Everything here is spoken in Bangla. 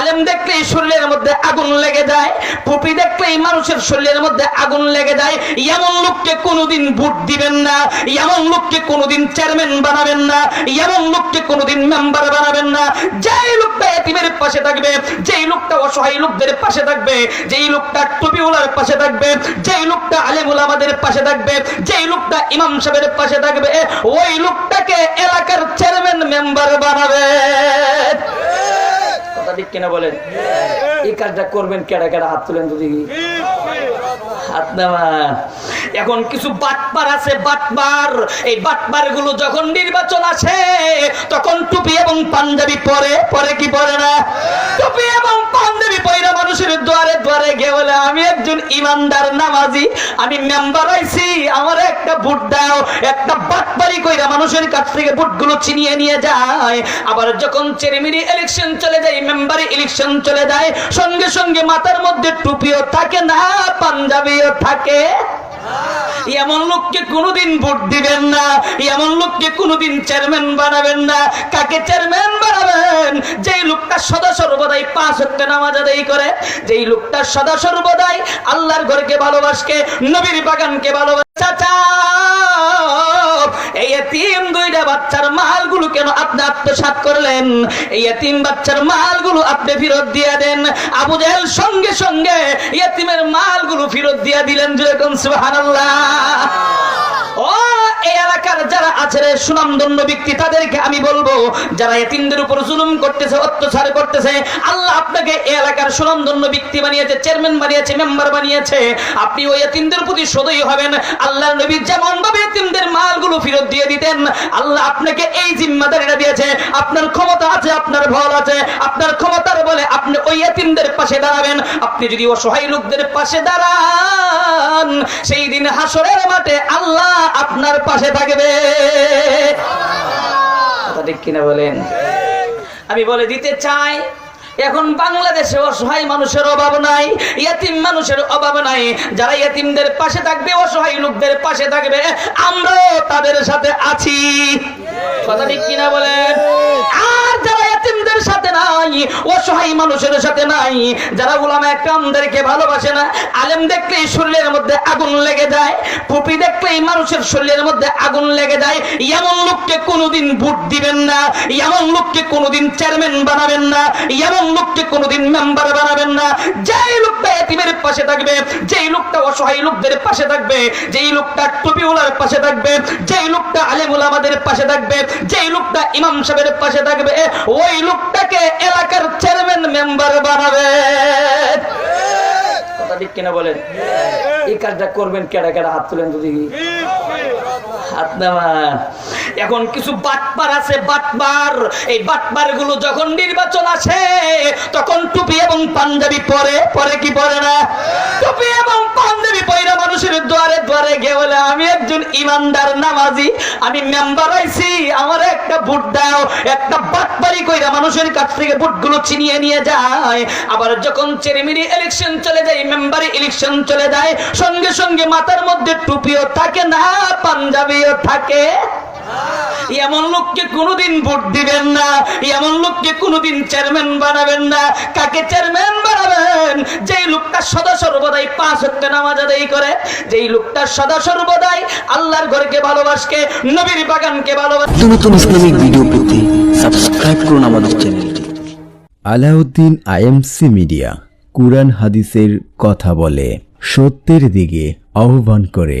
আলেম দেখলেই শরীরের মধ্যে আগুন লেগে যায় টুপি দেখলেই মানুষের শরীরের মধ্যে আগুন লেগে যায়, এমন লোককে কোনোদিন ভোট দিবেন না, এমন লোককে কোনোদিন চেয়ারম্যান বানাবেন না, এমন লোককে কোনোদিন মেম্বার বানাবেন না। যেই লোকটা এতিমের পাশে থাকবে, যেই লোকটা অসহায় লোকদের পাশে থাকবে, যেই লোকটা টুপিওয়ালার পাশে থাকবে, যেই লোকটা আলেমুল আমাদের পাশে থাকবে, যেই লোকটা ইমাম সাহেবের পাশে থাকবে, ওই লোকটাকে এলাকার চেয়ারম্যান মেম্বার বানাবে। ঠিক কিনা বলেন? এই কাজটা করবেন কেডা কেডা হাত তুলেন যদি হাত নামান। এখন কিছু বাটবার আছে, বাটবার। এই বাটবারগুলো যখন নির্বাচন আসে, তখন টুপি এবং পাঞ্জাবি পরে পরে কি পরে না? টুপি এবং পাঞ্জাবি পয়রা মানুষের দ্বারে দ্বারে গিয়ে বলে, আমি একজন ইমানদার নামাজি, আমি মেম্বার আইছি আমার একটা ভোট দাও, একটা কইরা মানুষের কাছ থেকে ভোটগুলো ছিনিয়ে নিয়ে যায়। আবার যখন চেরিমিরি ইলেকশন চলে যায় মেম্বারি ইলেকশন চলে যায়, সঙ্গে সঙ্গে মাথার মধ্যে টুপিও থাকে না, পাঞ্জাবিও থাকে। এমন লোককে কোনোদিন ভোট দিবেন না, এমন লোককে কোনোদিন চেয়ারম্যান বানাবেন না। কাকে চেয়ারম্যান বানাবেন? যেই লোকটা সদা সর্বদাই পাঁচ হত্যা নামাজ আদায় করে, যেই লোকটা সদা সর্বদাই আল্লাহর ঘরকে ভালোবাসকে, নবীর বাগানকে ভালোবাসে। চাচা! এতিম দুইটা বাচ্চার মালগুলো কেন আপনি আত্মসাত করলেন? এই এতিম বাচ্চার মালগুলো আপনি ফেরত দিয়ে দেন। আবু জাহেল সঙ্গে সঙ্গে এতিমের মালগুলো ফেরত দিয়ে দিলেন যেরকম, সুবহানাল্লাহ। ও এই এলাকার যারা আছে রে ব্যক্তি, তাদেরকে আমি বলব, যারা উপর জুলুম করতেছে, অত্যাচার করতেছে, আল্লাহ আপনাকে এই এলাকার ব্যক্তি বানিয়েছে, চেয়ারম্যান বানিয়েছে, মেম্বার বানিয়েছে। আপনি ওই প্রতি সদয় হবেন। আল্লাহ নবী যেমন ভাবে মালগুলো ফেরত দিয়ে দিতেন, আল্লাহ আপনাকে এই জিম্মাদারিটা দিয়েছে। আপনার ক্ষমতা আছে, আপনার ভল আছে। আপনার ক্ষমতার বলে আপনি ওই এতিমদের পাশে দাঁড়াবেন। আপনি যদি অসহায় লোকদের পাশে দাঁড়ান, সেই দিন হাসরের মাঠে আল্লাহ আপনার পাশে থাকবে। কথা ঠিক কিনা বলেন? আমি বলে দিতে চাই এখন বাংলাদেশে অসহায় মানুষের অভাব নাই ইয়াতিম মানুষের অভাব নাই। যারা ইয়াতিমদের পাশে থাকবে অসহায় লোকদের পাশে থাকবে আমরাও তাদের সাথে আছি। কথা ঠিক কিনা বলেন আর যারা ইয়াতিমদের সাথে নাই অসহায় মানুষের সাথে নাই। যারা উলামা একরামদেরকে ভালোবাসে না, আলেম দেখলেই শরীরের মধ্যে আগুন লেগে যায় টুপি দেখলেই মানুষের শরীরের মধ্যে আগুন লেগে যায়। এমন লোককে কোনোদিন ভোট দিবেন না, এমন লোককে কোনোদিন চেয়ারম্যান বানাবেন না, এমন লোককে কোনোদিন মেম্বার বানাবেন না। যেই লোকটা এতিমের পাশে থাকবে, যেই লোকটা অসহায় লোকদের পাশে থাকবে, যেই লোকটা টুপিওয়ালার পাশে থাকবে, যেই লোকটা আলেমুল আমাদের পাশে থাকবে, যেই লোকটা ইমাম সাহেবের পাশে থাকবে, ওই লোকটাকে এলাকার চেয়ারম্যান মেম্বার বানাবে। কথা ঠিক কিনা বলেন? এই কাজটা করবেন কেডা কেডা? হাত তুলেন যদি হাত নামান এখন কিছু বাটবার আছে বাটবার এই বাটবারগুলো যখন নির্বাচন আসে তখন টুপি এবং পাঞ্জাবি পরে পরে কি পরে না? টুপি এবং পাঞ্জাবি পয়রা মানুষের দ্বারে দ্বারে গিয়ে বলে আমি একজন ইমানদার নামাজি, আমি মেম্বার আইছি, আমার একটা ভোট দাও, একটা বাটবারি কইরা মানুষের কাছ থেকে ভোটগুলো চিনিয়ে নিয়ে যায়। আবার যখন চেরিমিরি ইলেকশন চলে যায় মেম্বারি ইলেকশন চলে যায়, সঙ্গে সঙ্গে মাথার মধ্যে টুপিও থাকে না, পাঞ্জাবিও থাকে। এমন লোককে কোনোদিন ভোট দিবেন না। এমন লোককে কোনোদিন চেয়ারম্যান বানাবেন না। কাকে চেয়ারম্যান বানাবেন? যেই লোকটা সদা সর্বদাই পাঁচ হত্যা নামাজ আদায় করে যেই লোকটা সদা সর্বদাই আল্লাহর ঘরকে ভালোবাসকে নবীর বাগানকে ভালোবাসে। নতুন ইসলামিক ভিডিও পেতে সাবস্ক্রাইব করুন আমাদের চ্যানেলটি। আলাউদ্দিন আইএমসি মিডিয়া কুরআন হাদিসের কথা বলে সত্যের দিকে আহ্বান করে।